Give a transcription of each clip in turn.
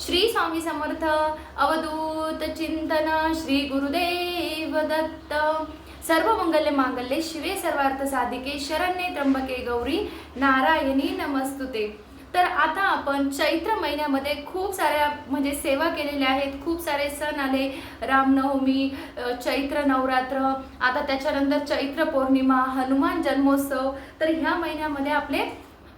श्री स्वामी समर्थ अवधूत चिंतन श्री गुरुदेव दत्त। सर्व मंगल्य मांगल्ये शिवे सर्वार्थ साधिके शरण्ये त्र्यंबके गौरी नारायणी नमस्तुते। तर आता आपण चैत्र महिन्यामध्ये खूप साऱ्या म्हणजे सेवा केलेल्या आहेत खूप सारे सण आले. रामनवमी चैत्र नवरात्र आता त्याच्यानंतर चैत्र पौर्णिमा हनुमान जन्मोत्सव. तर ह्या महिन्यामध्ये आपले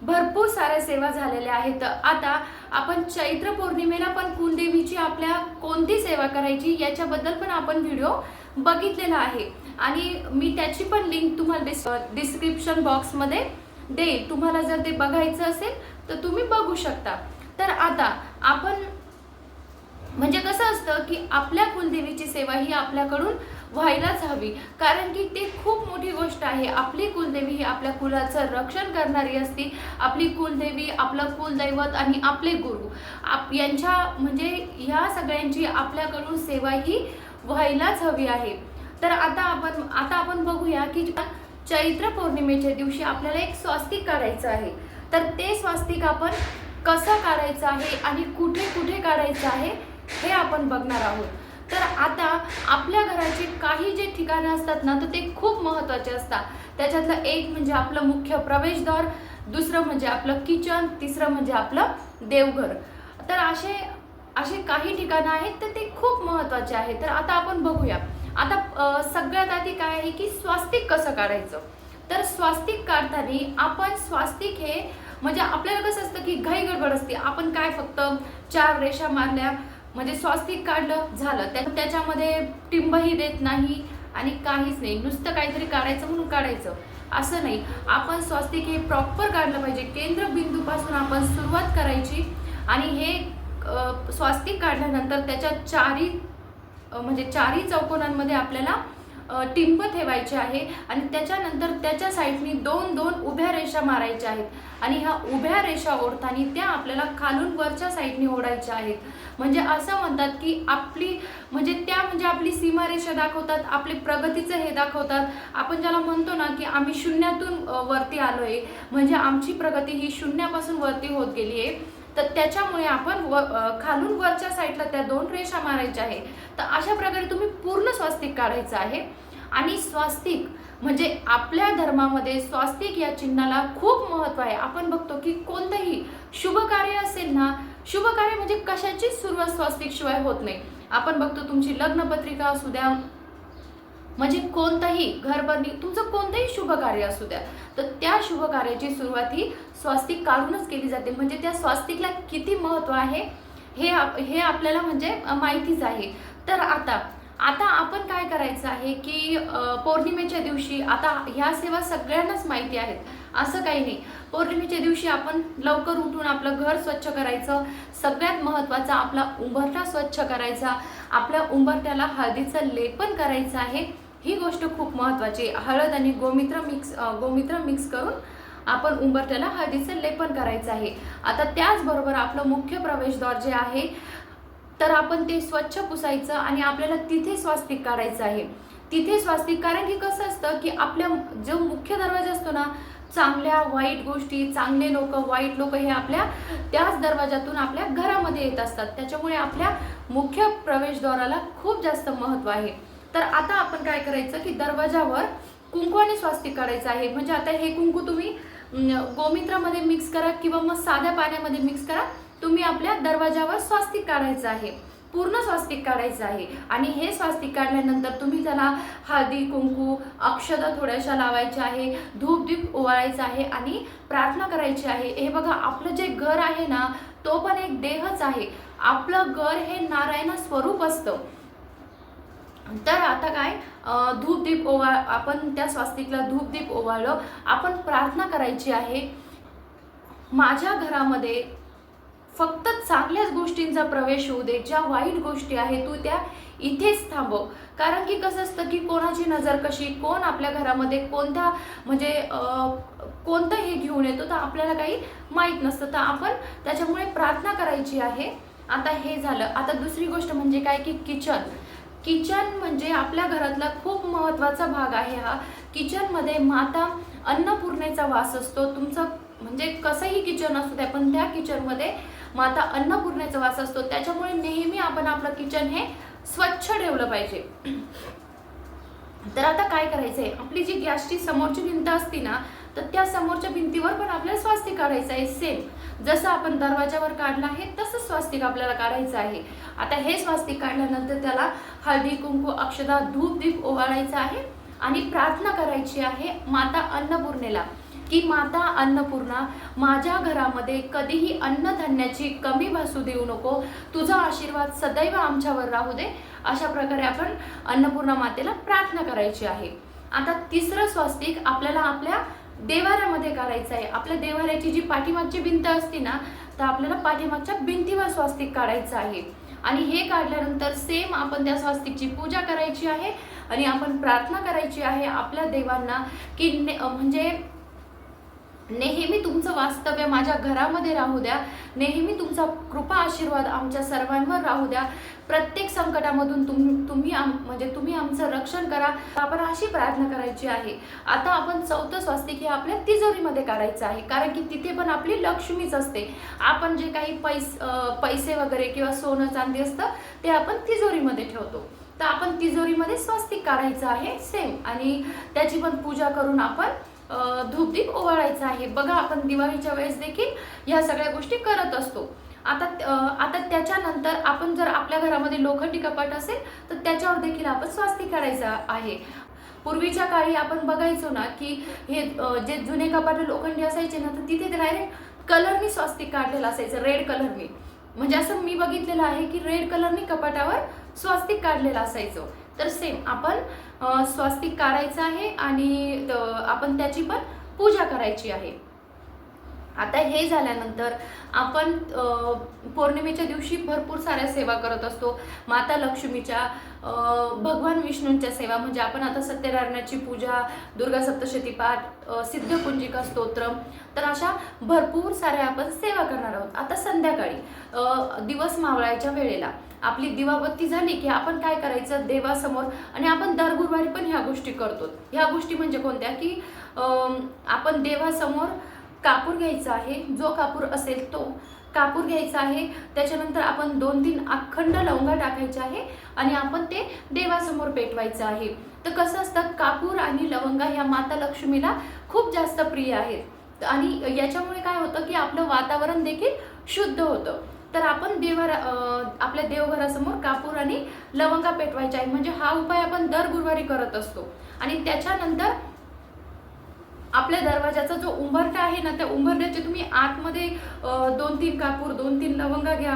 भरपूर साऱ्या सेवा झालेल्या आहेत. आता आपण चैत्र पौर्णिमेला पण कुलदेवीची आपल्या कोणती सेवा करायची याच्याबद्दल पण आपण व्हिडिओ बघितलेला आहे. आणि मी त्याची पण लिंक तुम्हाला डिस डिस्क्रिप्शन बॉक्समध्ये देईल. तुम्हाला जर ते बघायचं असेल तर तुम्ही बघू शकता. तर आता आपण म्हणजे कसं असतं की आपल्या कुलदेवीची सेवा ही आपल्याकडून व्हायलाच हवी. कारण की ते खूप मोठी गोष्ट आहे. आपली कुलदेवी ही आपल्या कुलाचं रक्षण करणारी असती. आपली कुलदेवी आपलं कुलदैवत आणि आपले गुरु. आप यांच्या म्हणजे ह्या सगळ्यांची आपल्याकडून सेवा ही व्हायलाच हवी आहे. तर आता आपण आता आपण बघूया की चैत्र पौर्णिमेच्या दिवशी आपल्याला एक स्वास्तिक काढायचं आहे. तर ते स्वास्तिक आपण कसं काढायचं आहे आणि कुठे कुठे काढायचं आहे हे आपण बघणार आहोत. तर आता आपल्या घराचे काही जे ठिकाणं असतात ना तर ते खूप महत्त्वाचे असतात. त्याच्यातलं एक म्हणजे आपलं मुख्य प्रवेशद्वार दुसरं म्हणजे आपलं किचन तिसरं म्हणजे आपलं देवघर. तर असे असे काही ठिकाणं आहेत तर ते खूप महत्त्वाचे आहे तर आता आपण बघूया. आता सगळ्यात आधी काय आहे की स्वास्तिक कसं काढायचं? तर स्वास्तिक काढताना आपण स्वास्तिक हे म्हणजे आपल्याला कसं असतं की घाई गडबड असते. आपण काय फक्त चार रेषा मारल्या म्हणजे स्वास्तिक काढलं झालं. त्या त्याच्यामध्ये टिंबही देत नाही आणि काहीच नाही. नुसतं काहीतरी काढायचं म्हणून काढायचं. असं नाही. आपण स्वास्तिक हे प्रॉपर काढलं पाहिजे. केंद्रबिंदूपासून आपण सुरुवात करायची आणि हे स्वास्तिक काढल्यानंतर त्याच्या चारी म्हणजे चारी चौकोनांमध्ये आपल्याला टिंब ठेवायचे आहे आणि त्याच्यानंतर त्याच्या साईडनी दोन दोन उभ्या रेषा मारायच्या आहेत. आणि ह्या उभ्या रेषा ओढताना त्या आपल्याला खालून वरच्या साईडनी ओढायच्या आहेत. म्हणजे असं म्हणतात की आपली म्हणजे त्या म्हणजे आपली सीमारेषा दाखवतात आपली प्रगतीचं हे दाखवतात. आपण ज्याला म्हणतो ना की आम्ही शून्यातून वरती वरती आलोय म्हणजे आमची प्रगती ही शून्यापासून वरती होत गेली आहे तर त्याच्यामुळे आपण व खालून वरच्या साईडला त्या दोन रेषा मारायच्या आहे तर अशा प्रकारे तुम्ही पूर्ण स्वास्तिक काढायचं आहे. आणि स्वास्तिक म्हणजे आपल्या धर्मामध्ये स्वास्तिक या चिन्हाला खूप महत्त्व आहे. आपण बघतो की कोणतंही शुभ कार्य असेल ना शुभ कार्य म्हणजे कशाचीच सुरुवात स्वास्तिकशिवाय होत नाही. आपण बघतो तुमची लग्नपत्रिका असू द्या म्हणजे कोणतंही घरबंदी तुमचं कोणतंही शुभ कार्य असू द्या तर त्या शुभ कार्याची सुरुवात ही स्वास्तिक काढूनच केली जाते. म्हणजे त्या स्वास्तिकला किती महत्त्व आहे हे आप- हे आपल्याला म्हणजे माहितीच आहे. तर आता आता आपण काय करायचं आहे की पौर्णिमेच्या दिवशी आता ह्या सेवा सगळ्यांनाच माहिती आहेत. असं काही नाही. पौर्णिमेच्या दिवशी आपण लवकर उठून आपलं घर स्वच्छ करायचं. सगळ्यात महत्त्वाचा आपला उंबरठा स्वच्छ करायचा. आपल्या उंबरठ्याला हळदीचं लेपन करायचं आहे. ही गोष्ट खूप महत्त्वाची हळद आणि गोमित्र मिक्स गोमित्र मिक्स करून आपण उंबरट्याला हळदीचं लेपन करायचं आहे. आता त्याचबरोबर आपलं मुख्य प्रवेशद्वार जे आहे तर आपण ते स्वच्छ पुसायचं आणि आपल्याला तिथे स्वास्तिक काढायचं आहे. तिथे स्वास्तिक कारण की कसं असतं की आपल्या जो मुख्य दरवाजा असतो ना चांगल्या वाईट गोष्टी चांगले लोक वाईट लोक हे आपल्या त्याच दरवाजातून आपल्या घरामध्ये येत असतात. त्याच्यामुळे आपल्या मुख्य प्रवेशद्वाराला खूप जास्त महत्त्व आहे. तर आता आपण काय करायचं की दरवाजावर कुंकू आणि स्वास्तिक काढायचं आहे. म्हणजे आता हे कुंकू तुम्ही गोमित्रामध्ये मिक्स करा किंवा मग साध्या पाण्यामध्ये मिक्स करा. तुम्ही आपल्या दरवाजावर स्वास्तिक काढायचं आहे. पूर्ण स्वास्तिक काढायचं आहे. आणि हे स्वास्तिक काढल्यानंतर तुम्ही त्याला हळदी कुंकू अक्षता थोड्याशा लावायच्या आहे धूप दीप ओवाळायचं आहे आणि प्रार्थना करायची आहे. हे बघा आपलं जे घर आहे ना तो पण एक देहच आहे. आपलं घर हे नारायण स्वरूप असतं. तर आता काय धूपदीप ओवा आपण त्या स्वास्तिकला धूपदीप ओवाळलं. आपण प्रार्थना करायची आहे. माझ्या घरामध्ये फक्त चांगल्याच गोष्टींचा प्रवेश होऊ दे ज्या वाईट गोष्टी आहे तू त्या इथेच थांबव. कारण की कसं असतं की कोणाची नजर कशी कोण आपल्या घरामध्ये कोणत्या म्हणजे कोणतं हे घेऊन येतो तर आपल्याला काही माहीत नसतं. तर आपण त्याच्यामुळे प्रार्थना करायची आहे. आता हे झालं. आता दुसरी गोष्ट म्हणजे काय की किचन. किचन म्हणजे आपल्या घरातला खूप महत्त्वाचा भाग आहे हा. किचनमध्ये माता अन्नपूर्णेचा वास असतो. तुमचं म्हणजे कसंही किचन असू द्या पण त्या किचनमध्ये माता अन्नपूर्णेचा वास असतो. त्याच्यामुळे नेहमी आपण आपलं किचन हे स्वच्छ ठेवलं पाहिजे. तर आता काय करायचंय? आपली जी गॅसची समोरची भिंत असते ना तर त्या समोरच्या भिंतीवर पण आपल्याला स्वास्थ्य काढायचं आहे. सेम जसं आपण दरवाजावर काढलं आहे तसंच स्वास्तिक आपल्याला काढायचं आहे. आता हे स्वास्तिक काढल्यानंतर त्याला हळदी कुंकू अक्षदा धूप दीप ओवाळायचं आहे आणि प्रार्थना करायची आहे माता अन्नपूर्णेला. की माता अन्नपूर्णा माझ्या घरामध्ये कधीही अन्नधान्याची कमी भासू देऊ नको. तुझा आशीर्वाद सदैव आमच्यावर राहू दे. अशा प्रकारे आपण अन्नपूर्णा मातेला प्रार्थना करायची आहे. आता तिसरं स्वास्तिक आपल्याला आपल्या देवाऱ्यामध्ये काढायचं आहे. आपल्या देवाऱ्याची जी पाठीमागची भिंत असते ना तर आपल्याला पाठीमागच्या भिंतीवर स्वास्तिक काढायचं आहे. आणि हे काढल्यानंतर सेम आपण त्या स्वास्तिकची पूजा करायची आहे आणि आपण प्रार्थना करायची आहे आपल्या देवांना की ने- म्हणजे नेहमी तुमचं वास्तव्य माझ्या घरामध्ये राहू द्या. नेहमी तुमचा कृपा आशीर्वाद आमच्या सर्वांवर राहू द्या. प्रत्येक संकटामधून तुम तुम्ही आम म्हणजे तुम्ही आमचं रक्षण करा. आपण अशी प्रार्थना करायची आहे. आता आपण चौथं स्वास्तिक हे आपल्या तिजोरीमध्ये काढायचं आहे. कारण की तिथे पण आपली लक्ष्मीच असते. आपण जे काही पैस पैसे वगैरे किंवा सोनं चांदी असतं ते आपण तिजोरीमध्ये ठेवतो. तर आपण तिजोरीमध्ये स्वस्तिक काढायचं आहे सेम आणि त्याची पण पूजा करून आपण धूपदीप ओवाळायचा आहे. बघा आपण दिवाळीच्या वेळेस देखील ह्या सगळ्या गोष्टी करत असतो. आता आता त्याच्यानंतर आपण जर आपल्या घरामध्ये लोखंडी कपाट असेल तर त्याच्यावर देखील आपण स्वास्तिक काढायचा आहे. पूर्वीच्या काळी आपण बघायचो ना की हे जे जुने कपाट लोखंडी असायचे ना तर तिथे डायरेक्ट कलरनी स्वास्तिक काढलेलं असायचं रेड कलरनी म्हणजे असं मी बघितलेलं आहे की रेड कलरनी कपाटावर स्वास्तिक काढलेलं असायचं. तर सेम आपण स्वास्तिक काढायचं आहे आणि आपण त्याची पण पूजा करायची आहे. आता हे झाल्यानंतर आपण पौर्णिमेच्या दिवशी भरपूर साऱ्या सेवा करत असतो. माता लक्ष्मीच्या भगवान विष्णूंच्या सेवा म्हणजे आपण आता सत्यनारायणाची पूजा दुर्गा सप्तशती पाठ सिद्धपुंजिका स्तोत्रम तर अशा भरपूर साऱ्या आपण सेवा करणार आहोत. आता संध्याकाळी दिवस मावळायच्या वेळेला आपली दिवाबत्ती झाली की आपण काय करायचं? देवासमोर आणि आपण दर गुरुवारी पण ह्या गोष्टी करतो. ह्या गोष्टी म्हणजे कोणत्या? की आपण देवासमोर कापूर घ्यायचा आहे जो कापूर असेल तो कापूर घ्यायचा आहे. त्याच्यानंतर आपण दोन तीन अखंड लवंगा टाकायचे आहे आणि आपण ते देवासमोर पेटवायचं आहे. तर कसं असतं कापूर आणि लवंगा ह्या माता लक्ष्मीला खूप जास्त प्रिय आहेत. आणि याच्यामुळे काय होतं की आपलं वातावरण देखील शुद्ध होतं. तर आपण देवा आपल्या देवघरासमोर कापूर आणि लवंगा पेटवायचे आहे. म्हणजे हा उपाय आपण दर गुरुवारी करत असतो. आणि त्याच्यानंतर आपल्या दरवाजाचा जो उंबरठा आहे ना त्या उंबरट्याचे तुम्ही आतमध्ये दोन तीन कापूर दोन तीन लवंगा घ्या.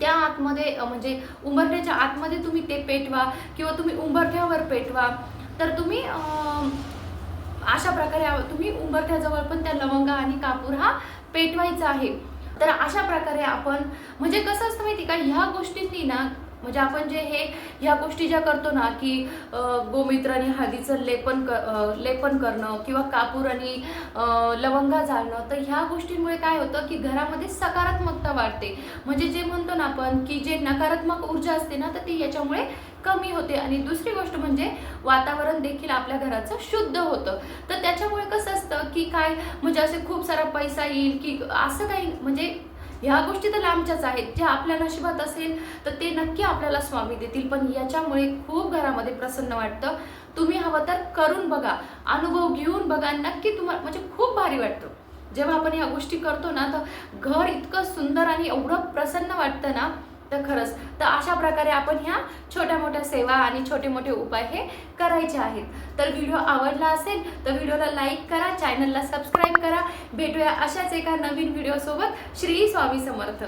त्या आतमध्ये म्हणजे उंबरठ्याच्या आतमध्ये तुम्ही ते पेटवा किंवा तुम्ही उंबरठ्यावर पेटवा. तर तुम्ही अशा प्रकारे तुम्ही उंबरठ्याजवळ पण त्या लवंगा आणि कापूर हा पेटवायचा आहे. तर अशा प्रकारे आपण म्हणजे कसं असतं माहिती का ह्या गोष्टींनी ना म्हणजे आपण जे हे ह्या गोष्टी ज्या करतो ना की गोमित्र आणि हळदीचं लेपन क लेपन करणं किंवा कापूर आणि लवंगा जाळणं तर ह्या गोष्टींमुळे काय होतं की घरामध्ये सकारात्मकता वाढते. म्हणजे जे म्हणतो ना आपण की जे नकारात्मक ऊर्जा असते ना तर ती याच्यामुळे कमी होते. आणि दुसरी गोष्ट म्हणजे वातावरण देखील आपल्या घराचं शुद्ध होतं. तर त्याच्यामुळे कसं असतं की काय म्हणजे असे खूप सारा पैसा येईल की असं काही म्हणजे ह्या गोष्टी तर लांबच्याच आहेत. जे आपल्या नशिबात असेल तर ते नक्की आपल्याला स्वामी देतील. पण याच्यामुळे खूप घरामध्ये प्रसन्न वाटतं. तुम्ही हवं तर करून बघा. अनुभव घेऊन बघा. नक्की तुम्हाला म्हणजे खूप भारी वाटतं. जेव्हा आपण ह्या गोष्टी करतो ना तर घर इतकं सुंदर आणि एवढं प्रसन्न वाटतं ना तर खरंच तर अशा प्रकारे आपण ह्या छोट्या मोठ्या सेवा आणि छोटे मोठे उपाय हे करायचे आहेत. तर व्हिडिओ आवडला असेल तर व्हिडिओला लाईक करा चॅनलला सबस्क्राईब करा. भेटूया अशाच एका नवीन व्हिडिओसोबत. श्री स्वामी समर्थ.